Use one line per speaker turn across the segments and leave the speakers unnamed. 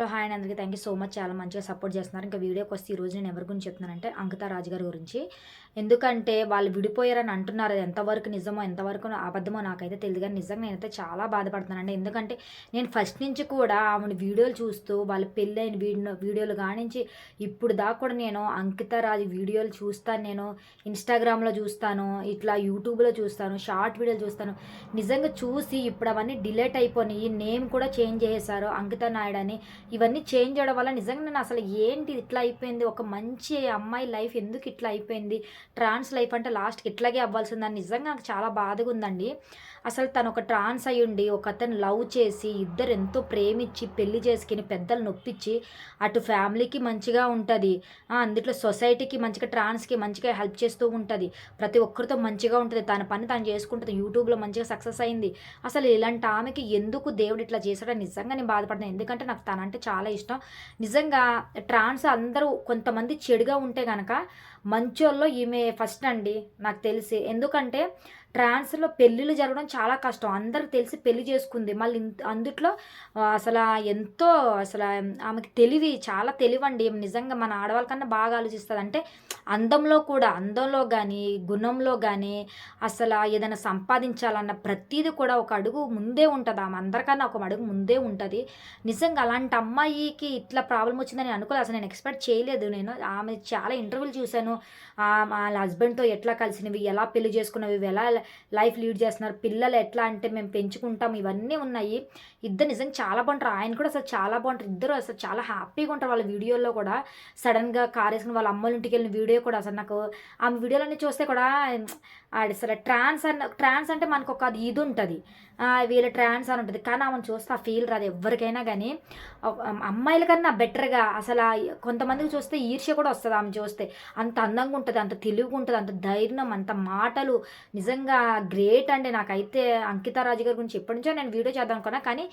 Hi అండి. అందరికీ thank you so much. చాలా మంచిగా సపోర్ట్ చేస్తున్నారు. ఇంకా వీడియోకి వస్తే ఈరోజు నేను ఎవరి గురించి చెప్తున్నానంటే అంకిత రాజు గారి గురించి. ఎందుకంటే వాళ్ళు విడిపోయారని అంటున్నారు. అది ఎంతవరకు నిజమో ఎంతవరకు అబద్ధమో నాకైతే తెలియదు కానీ నిజంగా నేనైతే చాలా బాధపడుతున్నానండి ఎందుకంటే నేను ఫస్ట్ నుంచి కూడా ఆమెను వీడియోలు చూస్తూ వాళ్ళ పెళ్ళైన వీడియో వీడియోలు కానించి ఇప్పుడు దాకా కూడా నేను అంకిత రాజు వీడియోలు చూస్తాను. నేను ఇన్స్టాగ్రామ్లో చూస్తాను ఇట్లా యూట్యూబ్లో చూస్తాను షార్ట్ వీడియోలు చూస్తాను. నిజంగా చూసి ఇప్పుడు అవన్నీ డిలేట్ అయిపోయినాయి. నేమ్ కూడా చేంజ్ చేసేసారు అంకిత నాయుడు అని. ఇవన్నీ చేంజ్ చేయడం వల్ల నిజంగా నేను అసలు ఏంటి ఇట్లా అయిపోయింది? ఒక మంచి అమ్మాయి లైఫ్ ఎందుకు ఇట్లా అయిపోయింది? ట్రాన్స్ లైఫ్ అంటే లాస్ట్కి ఇట్లాగే అవ్వాల్సిందని నిజంగా నాకు చాలా బాధగా ఉందండి. అసలు తను ఒక ట్రాన్స్ అయ్యుండి ఒక అతను లవ్ చేసి ఇద్దరు ఎంతో ప్రేమించి పెళ్ళి చేసుకుని పెద్దలు నొప్పించి అటు ఫ్యామిలీకి మంచిగా ఉంటుంది. అందుట్లో సొసైటీకి మంచిగా ట్రాన్స్కి మంచిగా హెల్ప్ చేస్తూ ఉంటుంది. ప్రతి ఒక్కరితో మంచిగా ఉంటుంది. తన పని తను చేసుకుంటుంది. యూట్యూబ్లో మంచిగా సక్సెస్ అయింది. అసలు ఇలాంటి ఆమెకి ఎందుకు దేవుడు ఇట్లా చేశాడో నిజంగా నేను బాధపడుతున్నాను ఎందుకంటే నాకు తనంటే చాలా ఇష్టం. నిజంగా ట్రాన్స్ అందరూ కొంతమంది చెడుగా ఉంటే కనుక మంచోళ్ళలో ఈమె ఫస్ట్ అండి. నాకు తెలిసి. ఎందుకంటే ట్రాన్స్లో పెళ్ళిళ్ళు జరగడం చాలా కష్టం. అందరికి తెలిసి పెళ్ళి చేసుకుంది. మళ్ళీ అందుట్లో అసలు ఎంతో అసలు ఆమెకి తెలివి చాలా తెలివండి. నిజంగా మన ఆడవాళ్ళకన్నా బాగా ఆలోచిస్తుంది అంటే అందంలో కూడా అందంలో కానీ గుణంలో కానీ అసలు ఏదైనా సంపాదించాలన్న ప్రతిదీ కూడా ఒక అడుగు ముందే ఉంటుంది. ఆమె అందరికన్నా ఒక అడుగు ముందే ఉంటుంది. నిజంగా అలాంటి అమ్మాయికి ఇట్లా ప్రాబ్లం వచ్చిందని అనుకోలేదు. అసలు నేను ఎక్స్పెక్ట్ చేయలేదు. నేను ఆమె చాలా ఇంటర్వ్యూలు చూశాను. వాళ్ళ హస్బెండ్తో ఎట్లా కలిసినవి ఎలా పెళ్ళి చేసుకున్నవి ఎలా లైఫ్ లీడ్ చేస్తున్నారు పిల్లలు ఎట్లా అంటే మేము పెంచుకుంటాం ఇవన్నీ ఉన్నాయి. ఇద్దరు నిజంగా చాలా బాగుంటారు. ఆయన కూడా అసలు చాలా బాగుంటారు. ఇద్దరు అసలు చాలా హ్యాపీగా ఉంటారు. వాళ్ళ వీడియోలో కూడా. సడన్గా కార్ వేసుకుని వాళ్ళ అమ్మల ఇంటికి వెళ్ళిన వీడియో కూడా అసలు నాకు ఆమె వీడియోలన్నీ చూస్తే కూడా అసలు ట్రాన్స్ అన్న ట్రాన్స్ అంటే మనకు ఒక అది ఇది ఉంటుంది. వీళ్ళ ట్రాన్స్ అని ఉంటుంది. కానీ ఆమెను చూస్తే ఆ ఫీల్ రాదు ఎవరికైనా కానీ. అమ్మాయిల కన్నా బెటర్గా అసలు కొంతమందికి చూస్తే ఈర్ష్య కూడా వస్తుంది ఆమె చూస్తే. అంత అందంగా ఉంటుంది అంత తెలివిగా ఉంటుంది అంత ధైర్యం అంత మాటలు. నిజంగా గ్రేట్ అండి. నాకైతే అంకిత రాజు గారి గురించి ఎప్పటి నుంచో నేను వీడియో చేద్దాం అనుకున్నా. కానీ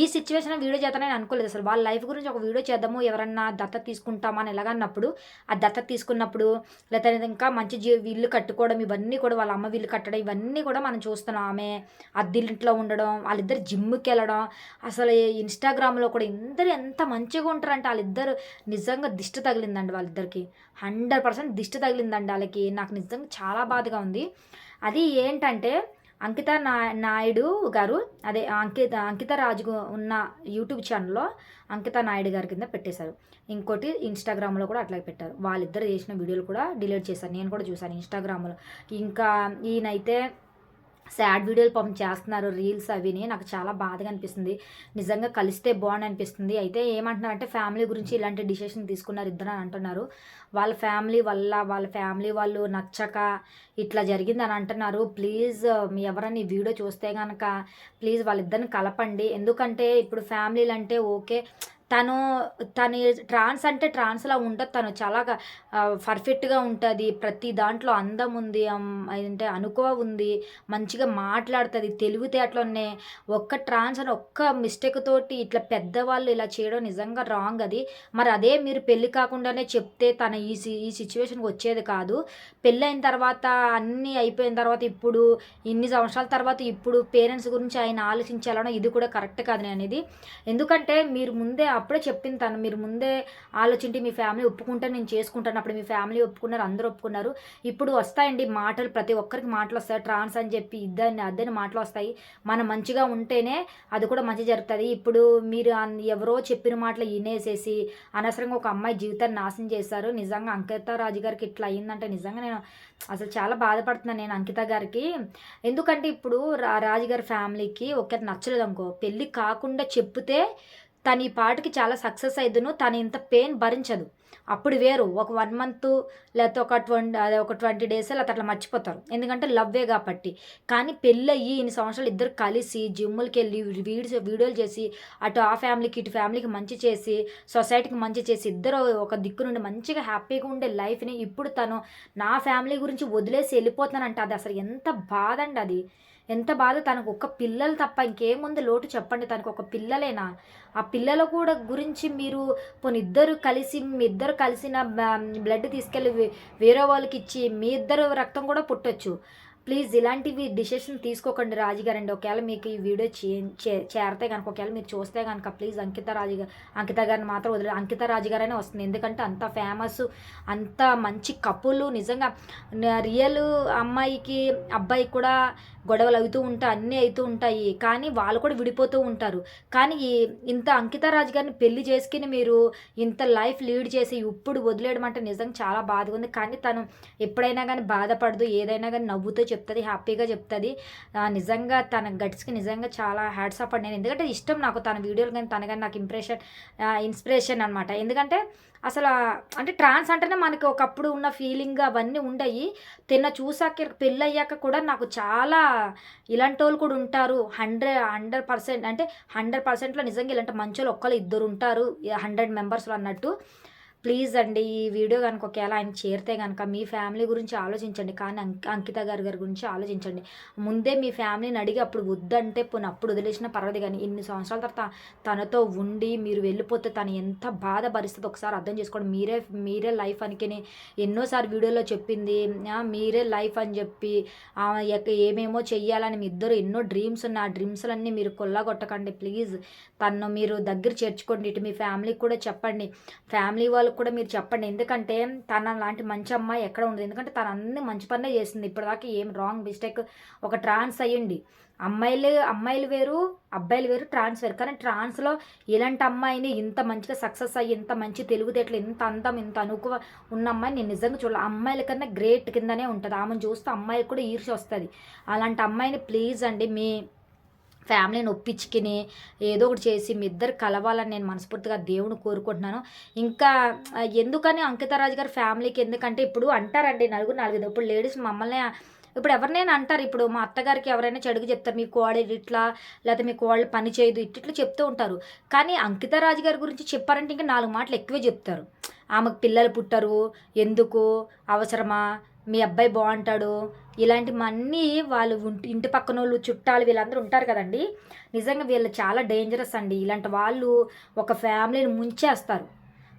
ఈ సిచ్యువేషన్ వీడియో చేద్దానని అనుకోలేదు. అసలు వాళ్ళ లైఫ్ గురించి ఒక వీడియో చేద్దాము. ఎవరన్నా దత్త తీసుకుంటామని ఎలాగన్నప్పుడు. ఆ దత్త తీసుకున్నప్పుడు లేకపోతే ఇంకా మంచి జీ ఇల్లు కట్టుకోవడం ఇవన్నీ కూడా వాళ్ళ అమ్మ వీళ్ళు కట్టడం ఇవన్నీ కూడా మనం చూస్తున్నాం. ఆమె అద్దిలింట్లో ఉండడం వాళ్ళిద్దరు జిమ్కి వెళ్ళడం అసలు ఇన్స్టాగ్రామ్లో కూడా ఇద్దరు ఎంత మంచిగా ఉంటారంటే వాళ్ళిద్దరు నిజంగా దిష్టి తగిలిందండి వాళ్ళిద్దరికి. హండ్రెడ్ పర్సెంట్ దిష్టి తగిలిందండి వాళ్ళకి. నాకు నిజంగా చాలా బాధగా ఉంది. అది ఏంటంటే అంకిత నా నాయుడు గారు అదే అంకిత అంకిత రాజు ఉన్న యూట్యూబ్ ఛానల్లో అంకిత నాయుడు గారి కింద పెట్టేశారు. ఇంకోటి ఇన్స్టాగ్రామ్లో కూడా అట్లాగే పెట్టారు. వాళ్ళిద్దరు చేసిన వీడియోలు కూడా డిలీట్ చేశారు. నేను కూడా చూశాను ఇన్స్టాగ్రామ్లో. ఇంకా ఈయనైతే సాడ్ వీడియోలు పాపం చేస్తున్నారు రీల్స్ అవిని. నాకు చాలా బాధగా అనిపిస్తుంది. నిజంగా కలిస్తే బాగుంది అనిపిస్తుంది. అయితే ఏమంటున్నారంటే ఫ్యామిలీ గురించి ఇలాంటి డిసిషన్ తీసుకున్నారు ఇద్దరు అని అంటున్నారు. వాళ్ళ ఫ్యామిలీ వల్ల వాళ్ళ ఫ్యామిలీ వాళ్ళు నచ్చక ఇట్లా జరిగింది అని అంటున్నారు. ప్లీజ్ ఎవరైనా ఈ వీడియో చూస్తే కనుక ప్లీజ్ వాళ్ళిద్దరిని కలపండి. ఎందుకంటే ఇప్పుడు ఫ్యామిలీలు అంటే ఓకే తను తను ట్రాన్స్ అంటే ట్రాన్స్లా ఉంటుంది తను. చాలా పర్ఫెక్ట్గా ఉంటుంది. ప్రతి దాంట్లో అందం ఉంది అంటే అనుకో ఉంది. మంచిగా మాట్లాడుతుంది. తెలివితేటలోనే ఒక్క ట్రాన్స్ అని ఒక్క మిస్టేక్ తోటి ఇట్లా పెద్దవాళ్ళు ఇలా చేయడం నిజంగా రాంగ్ అది. మరి అదే మీరు పెళ్ళి కాకుండానే చెప్తే తన ఈ ఈ సిచ్యువేషన్కి వచ్చేది కాదు. పెళ్ళైన తర్వాత అన్నీ అయిపోయిన తర్వాత ఇప్పుడు ఇన్ని సంవత్సరాల తర్వాత ఇప్పుడు పేరెంట్స్ గురించి ఆయన ఆలోచించాలనో ఇది కూడా కరెక్ట్ కాదు అనేది. ఎందుకంటే మీరు ముందే అప్పుడే చెప్పింది తను. మీరు ముందే ఆలోచించి మీ ఫ్యామిలీ ఒప్పుకుంటే నేను చేసుకుంటాను. అప్పుడు మీ ఫ్యామిలీ ఒప్పుకున్నారు అందరూ ఒప్పుకున్నారు. ఇప్పుడు వస్తాయండి మాటలు. ప్రతి ఒక్కరికి మాటలు వస్తాయి. ట్రాన్స్ అని చెప్పి ఇద్దరిని అద్దని మాటలు వస్తాయి. మనం మంచిగా ఉంటేనే అది కూడా మంచి జరుగుతుంది. ఇప్పుడు మీరు ఎవరో చెప్పిన మాటలు వినేసేసి అనవసరంగా ఒక అమ్మాయి జీవితాన్ని నాశనం చేశారు. నిజంగా అంకిత రాజు గారికి ఇట్లా అయిందంటే నిజంగా నేను అసలు చాలా బాధపడుతున్నాను నేను అంకిత గారికి. ఎందుకంటే ఇప్పుడు రాజుగారి ఫ్యామిలీకి ఒకటి నచ్చలేదు అనుకో పెళ్ళి కాకుండా చెప్తే తను ఈ పాటకి చాలా సక్సెస్ అయిద్దును తను ఇంత పెయిన్ భరించదు. అప్పుడు వేరు ఒక వన్ మంత్ లేకపోతే ఒక ట్వంటీ అదే ఒక ట్వంటీ డేస్ లేకపోతే అట్లా మర్చిపోతారు. ఎందుకంటే లవ్వే కాబట్టి. కానీ పెళ్ళి అయ్యి ఇన్ని సంవత్సరాలు ఇద్దరు కలిసి జిమ్ములకి వెళ్ళి వీడియోస్ వీడియోలు చేసి అటు ఆ ఫ్యామిలీకి ఇటు ఫ్యామిలీకి మంచి చేసి సొసైటీకి మంచి చేసి ఇద్దరు ఒక దిక్కు నుండి మంచిగా హ్యాపీగా ఉండే లైఫ్ని ఇప్పుడు తను నా ఫ్యామిలీ గురించి వదిలేసి వెళ్ళిపోతానంటే అది అసలు ఎంత బాధ అండి అది. ఎంత బాధ తనకు. ఒక్క పిల్లలు తప్ప ఇంకేముంది లోటు చెప్పండి. తనకు ఒక పిల్లలేనా? ఆ పిల్లల కూడా గురించి మీరు పోనీ ఇద్దరు కలిసి మీ ఇద్దరు కలిసిన బ్లడ్ తీసుకెళ్ళి వేరే వాళ్ళకి ఇచ్చి మీ ఇద్దరు రక్తం కూడా పుట్టొచ్చు. ప్లీజ్ ఇలాంటివి డిసిషన్ తీసుకోకండి రాజుగారండి ఒకవేళ మీకు ఈ వీడియో చే చే- చేరితే కనుక ఒకవేళ మీరు చూస్తే కనుక ప్లీజ్ అంకిత రాజు అంకిత గారిని మాత్రం వదిలే అంకిత రాజు గారనే వస్తుంది. ఎందుకంటే అంత ఫేమస్ అంత మంచి కపులు. నిజంగా రియల్ అమ్మాయికి అబ్బాయికి కూడా గొడవలు అవుతూ ఉంటాయి అన్నీ అవుతూ ఉంటాయి. కానీ వాళ్ళు కూడా విడిపోతూ ఉంటారు. కానీ ఇంత అంకితారాజు గారిని పెళ్ళి చేసుకుని మీరు ఇంత లైఫ్ లీడ్ చేసి ఇప్పుడు వదిలేయడం అంటే నిజంగా చాలా బాధగా ఉంది. కానీ తను ఎప్పుడైనా కానీ బాధపడదు ఏదైనా కానీ నవ్వుతూ చెప్తుంది హ్యాపీగా చెప్తుంది. నిజంగా తన గట్స్కి నిజంగా చాలా హ్యాట్స్ ఆఫ్ అండి నేను ఎందుకంటే ఇష్టం నాకు తన వీడియోలు కానీ తన కానీ నాకు ఇంప్రెషన్ ఇన్స్పిరేషన్ అనమాట ఎందుకంటే అసలు అంటే ట్రాన్స్ అంటేనే మనకి ఒకప్పుడు ఉన్న ఫీలింగ్ అవన్నీ ఉండయి. తిన్న చూసాక పెళ్ళయ్యాక కూడా నాకు చాలా ఇలాంటి వాళ్ళు కూడా ఉంటారు. హండ్రెడ్ హండ్రెడ్ పర్సెంట్ అంటే హండ్రెడ్ పర్సెంట్లో నిజంగా ఇలాంటి మంచి వాళ్ళు ఒక్కరు ఇద్దరు ఉంటారు. హండ్రెడ్ మెంబర్స్లో అన్నట్టు. ప్లీజ్ అండి ఈ వీడియో కనుక ఒకవేళ ఆయన చేరితే కనుక మీ ఫ్యామిలీ గురించి ఆలోచించండి. కానీ అంకిత గారి గారి గురించి ఆలోచించండి. ముందే మీ ఫ్యామిలీని అడిగి అప్పుడు వద్దంటే పోనీ అప్పుడు వదిలేసిన పర్వాలేదు కానీ ఇన్ని సంవత్సరాల తర్వాత తనతో ఉండి మీరు వెళ్ళిపోతే తను ఎంత బాధ భరిస్తుందో ఒకసారి అర్థం చేసుకోండి. మీరే మీరే లైఫ్ అనికని ఎన్నోసారి వీడియోలో చెప్పింది. మీరే లైఫ్ అని చెప్పి ఆమె ఏమేమో చెయ్యాలని మీ ఇద్దరు ఎన్నో డ్రీమ్స్ ఉన్న ఆ డ్రీమ్స్లన్నీ మీరు కొల్లగొట్టకండి. ప్లీజ్ తను మీరు దగ్గర చేర్చుకోండి. ఇటు మీ ఫ్యామిలీకి కూడా చెప్పండి. ఫ్యామిలీ వాళ్ళు వాళ్ళకి కూడా మీరు చెప్పండి. ఎందుకంటే తన లాంటి మంచి అమ్మాయి ఎక్కడ ఉండదు. ఎందుకంటే తను అన్ని మంచి పనులే చేసింది. ఇప్పటిదాకా ఏం రాంగ్ మిస్టేక్ ఒక ట్రాన్స్ అయ్యండి. అమ్మాయిలు అమ్మాయిలు వేరు అబ్బాయిలు వేరు ట్రాన్స్ వేరు. కానీ ట్రాన్స్లో ఇలాంటి అమ్మాయిని ఇంత మంచిగా సక్సెస్ అయ్యి ఇంత మంచి తెలుగుదేట్లు ఇంత అందం ఇంత అనుకువ ఉన్న అమ్మాయిని నేను నిజంగా చూడాలి. అమ్మాయిల కన్నా గ్రేట్ కిందనే ఉంటుంది. ఆమెను చూస్తే అమ్మాయికి కూడా ఈర్ష వస్తుంది. అలాంటి అమ్మాయిని ప్లీజ్ అండి మీ ఫ్యామిలీని ఒప్పించుకుని ఏదో ఒకటి చేసి మీ ఇద్దరు కలవాలని నేను మనస్ఫూర్తిగా దేవుని కోరుకుంటున్నాను. ఇంకా ఎందుకని అంకితరాజు గారి ఫ్యామిలీకి ఎందుకంటే ఇప్పుడు అంటారండి నలుగురు నాలుగు ఇప్పుడు లేడీస్ మమ్మల్ని ఇప్పుడు ఎవరినైనా అంటారు. ఇప్పుడు మా అత్తగారికి ఎవరైనా చెడుగు చెప్తారు మీ కోడలు ఇట్లా లేకపోతే మీ కోడలు పని చేయదు ఇట్లా చెప్తూ ఉంటారు. కానీ అంకితరాజు గారి గురించి చెప్పారంటే ఇంకా నాలుగు మాటలు ఎక్కువే చెప్తారు. ఆమెకు పిల్లలు పుట్టరు ఎందుకు? అవసరమా? మీ అబ్బాయి బాగుంటాడు ఇలాంటివన్నీ వాళ్ళు ఇంటి పక్కన వాళ్ళు చుట్టాలు వీళ్ళందరూ ఉంటారు కదండి. నిజంగా వీళ్ళు చాలా డేంజరస్ అండి. ఇలాంటి వాళ్ళు ఒక ఫ్యామిలీని ముంచేస్తారు.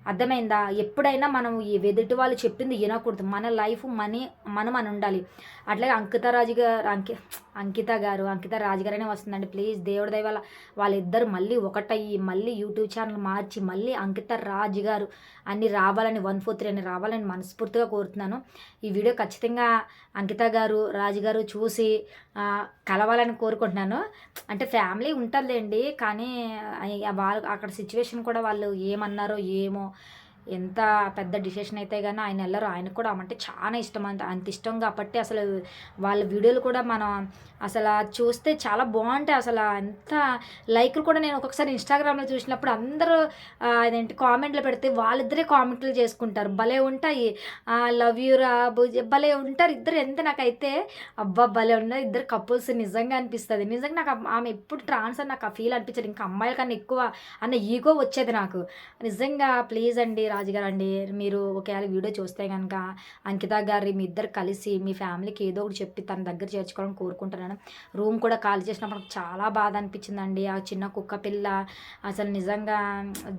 అర్థమైందా? ఎప్పుడైనా మనం ఈ ఎదుటి వాళ్ళు చెప్పింది వినకూడదు. మన లైఫ్ మనీ మనం అని ఉండాలి. అట్లాగే అంకిత రాజు గారు అంకి అంకిత గారు అంకిత రాజు గారనే వస్తుందండి. ప్లీజ్ దేవుడి దయ వల్ల వాళ్ళిద్దరు మళ్ళీ ఒకటయ్యి మళ్ళీ యూట్యూబ్ ఛానల్ మార్చి మళ్ళీ అంకిత రాజు గారు అన్ని రావాలని వన్ ఫోర్ త్రీ అని రావాలని మనస్ఫూర్తిగా కోరుతున్నాను. ఈ వీడియో ఖచ్చితంగా అంకిత గారు రాజు గారు చూసి కలవాలని కోరుకుంటున్నాను. అంటే ఫ్యామిలీ ఉంటుందిలేండి కానీ వాళ్ళు అక్కడ సిచ్యువేషన్ కూడా వాళ్ళు ఏమన్నారో ఏమో ఎంత పెద్ద డిసిషన్ అయితే కానీ ఆయన వెళ్ళరు. ఆయనకు కూడా ఆమె అంటే చాలా ఇష్టం అంత అంత ఇష్టం కాబట్టి అసలు వాళ్ళ వీడియోలు కూడా మనం అసలు చూస్తే చాలా బాగుంటాయి. అసలు ఎంత లైక్లు కూడా నేను ఒక్కొక్కసారి ఇన్స్టాగ్రామ్లో చూసినప్పుడు అందరూ అదేంటి కామెంట్లు పెడితే వాళ్ళిద్దరే కామెంట్లు చేసుకుంటారు. భలే ఉంటాయి. లవ్ యూ రా భలే ఉంటారు ఇద్దరు. ఎంత నాకైతే అబ్బా భలే ఉన్నారు. ఇద్దరు కపుల్స్ నిజంగా అనిపిస్తుంది. నిజంగా నాకు ఆమె ఎప్పుడు ట్రాన్స్ అని నాకు ఆ ఫీల్ అనిపించదు. ఇంకా అమ్మాయిల కన్నా ఎక్కువ అన్న ఈగో వచ్చేది నాకు. నిజంగా ప్లీజ్ అండి రాజుగారు అండి మీరు ఒకవేళ వీడియో చూస్తే కనుక అంకిత గారి మీ ఇద్దరు కలిసి మీ ఫ్యామిలీకి ఏదో ఒకటి చెప్పి తన దగ్గర చేర్చుకోవాలని కోరుకుంటున్నాను. రూమ్ కూడా ఖాళీ చేసినప్పుడు నాకు చాలా బాధ అనిపించిందండి. ఆ చిన్న కుక్క పిల్ల అసలు నిజంగా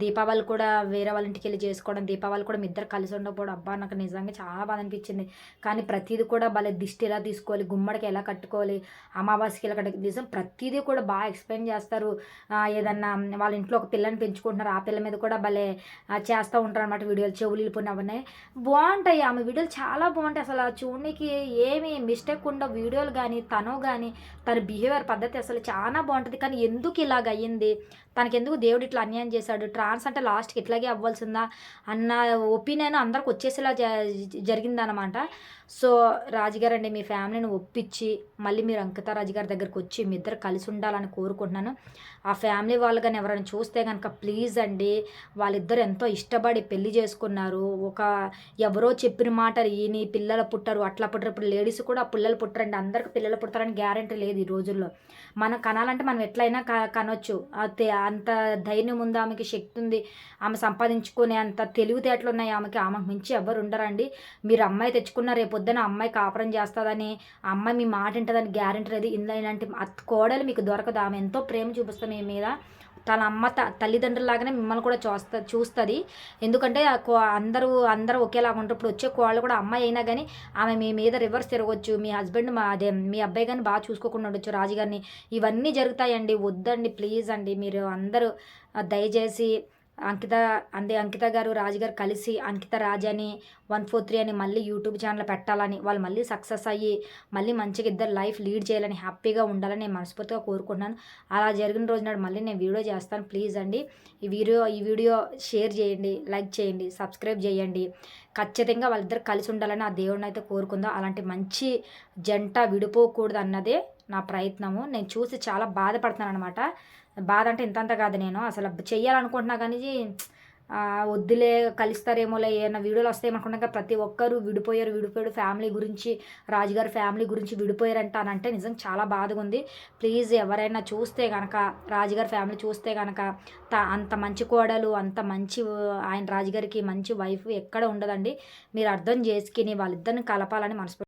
దీపావళి కూడా వేరే వాళ్ళ ఇంటికి వెళ్ళి చేసుకోవడం దీపావళి కూడా మీ ఇద్దరు కలిసి ఉండకపోవడం అబ్బా నాకు నిజంగా చాలా బాధ అనిపించింది. కానీ ప్రతిదీ కూడా భలే దిష్టి ఎలా తీసుకోవాలి గుమ్మడికి ఎలా కట్టుకోవాలి అమావాస్యకి ఎలా కట్టు నిజం ప్రతిదీ కూడా బాగా ఎక్స్ప్లెయిన్ చేస్తారు. ఏదన్నా వాళ్ళ ఇంట్లో ఒక పిల్లని పెంచుకుంటున్నారు ఆ పిల్ల మీద కూడా భలే చేస్తూ ఉంటారు అనమాట వీడియోలు చెవులు వెళ్ళిపోయిన అవన్నీ బాగుంటాయి ఆమె వీడియోలు చాలా బాగుంటాయి. అసలు ఆ చూడనికి ఏమి మిస్టేక్ ఉండవు. వీడియోలు కానీ తను కానీ తన బిహేవియర్ పద్ధతి అసలు చాలా బాగుంటుంది. కానీ ఎందుకు ఇలాగ అయ్యింది? తనకి ఎందుకు దేవుడు ఇట్లా అన్యాయం చేశాడు? ట్రాన్స్ అంటే లాస్ట్కి ఇట్లాగే అవ్వాల్సిందా? అన్న ఒపీనియన్ అందరికి వచ్చేసేలా జ- జరిగిందనమాట సో రాజుగారు అండి మీ ఫ్యామిలీని ఒప్పించి మళ్ళీ మీరు అంకిత రాజుగారి దగ్గరికి వచ్చి మీ ఇద్దరు కలిసి ఉండాలని కోరుకుంటున్నాను. ఆ ఫ్యామిలీ వాళ్ళు కానీ ఎవరైనా చూస్తే కనుక ప్లీజ్ అండి వాళ్ళిద్దరు ఎంతో ఇష్టపడి పెళ్ళి చేసుకున్నారు. ఒక ఎవరో చెప్పిన మాట ఈయన పిల్లలు పుట్టరు అట్లా పుట్టరు. ఇప్పుడు లేడీస్ కూడా పిల్లలు పుట్టరండి. అందరికి పిల్లలు పుడతారని గ్యారంటీ లేదు ఈ రోజుల్లో. మనం కనాలంటే మనం ఎట్లయినా క కనొచ్చు. అంత ధైర్యం ఉంది ఆమెకి శక్తి ఉంది. ఆమె సంపాదించుకునే అంత తెలివితేటలు ఉన్నాయి ఆమెకి. ఆమెకు మించి ఎవరు ఉండరండి. మీరు అమ్మాయి తెచ్చుకున్న రేపొద్దున అమ్మాయి కాపురం చేస్తుందని అమ్మాయి మీ మాట వింటుందని గ్యారెంటీ లేదు. ఇందులో ఇలాంటి కోడలు మీకు దొరకదు. ఆమె ఎంతో ప్రేమ చూపిస్తాం మీ మీద. తన అమ్మ త తల్లిదండ్రులాగానే మిమ్మల్ని కూడా చూస్తా చూస్తుంది. ఎందుకంటే కో అందరూ అందరూ ఒకేలాగా ఉంటారు ఇప్పుడు వచ్చే కోళ్ళు కూడా అమ్మాయి అయినా కానీ ఆమె మీ మీద రివర్స్ తిరగవచ్చు మీ హస్బెండ్ మా అదే మీ అబ్బాయి కానీ బాగా చూసుకోకుండా ఉండొచ్చు. రాజుగారిని ఇవన్నీ జరుగుతాయండి. వద్దండి ప్లీజ్ అండి. మీరు అందరూ దయచేసి అంకిత అందే అంకిత గారు రాజుగారు కలిసి అంకిత రాజని వన్ ఫోర్ త్రీ అని మళ్ళీ యూట్యూబ్ ఛానల్ పెట్టాలని వాళ్ళు మళ్ళీ సక్సెస్ అయ్యి మళ్ళీ మంచిగా ఇద్దరు లైఫ్ లీడ్ చేయాలని హ్యాపీగా ఉండాలని నేను మనస్ఫూర్తిగా కోరుకుంటున్నాను. అలా జరిగిన రోజు నాడు మళ్ళీ నేను వీడియో చేస్తాను. ప్లీజ్ అండి ఈ వీడియో ఈ వీడియో షేర్ చేయండి లైక్ చేయండి సబ్స్క్రైబ్ చేయండి. ఖచ్చితంగా వాళ్ళిద్దరు కలిసి ఉండాలని ఆ దేవుడిని అయితే కోరుకుందాం. అలాంటి మంచి జంట విడిపోకూడదు అన్నదే నా ప్రయత్నము. నేను చూసి చాలా బాధపడుతున్నాను అనమాట బాధ అంటే ఇంతంత కాదు నేను. అసలు చెయ్యాలనుకుంటున్నా కానీ వద్దులే కలుస్తారేమోలే ఏమైనా వీడియోలు వస్తాయేమనుకున్నా ప్రతి ఒక్కరు విడిపోయారు విడిపోయారు. ఫ్యామిలీ గురించి రాజుగారి ఫ్యామిలీ గురించి విడిపోయారంట అని అంటే నిజం చాలా బాధగా ఉంది. ప్లీజ్ ఎవరైనా చూస్తే కనుక రాజుగారి ఫ్యామిలీ చూస్తే కనుక త అంత మంచి కోడలు అంత మంచి ఆయన రాజుగారికి మంచి వైఫ్ ఎక్కడ ఉండదండి. మీరు అర్థం చేసుకుని వాళ్ళిద్దరిని కలపాలని మనసు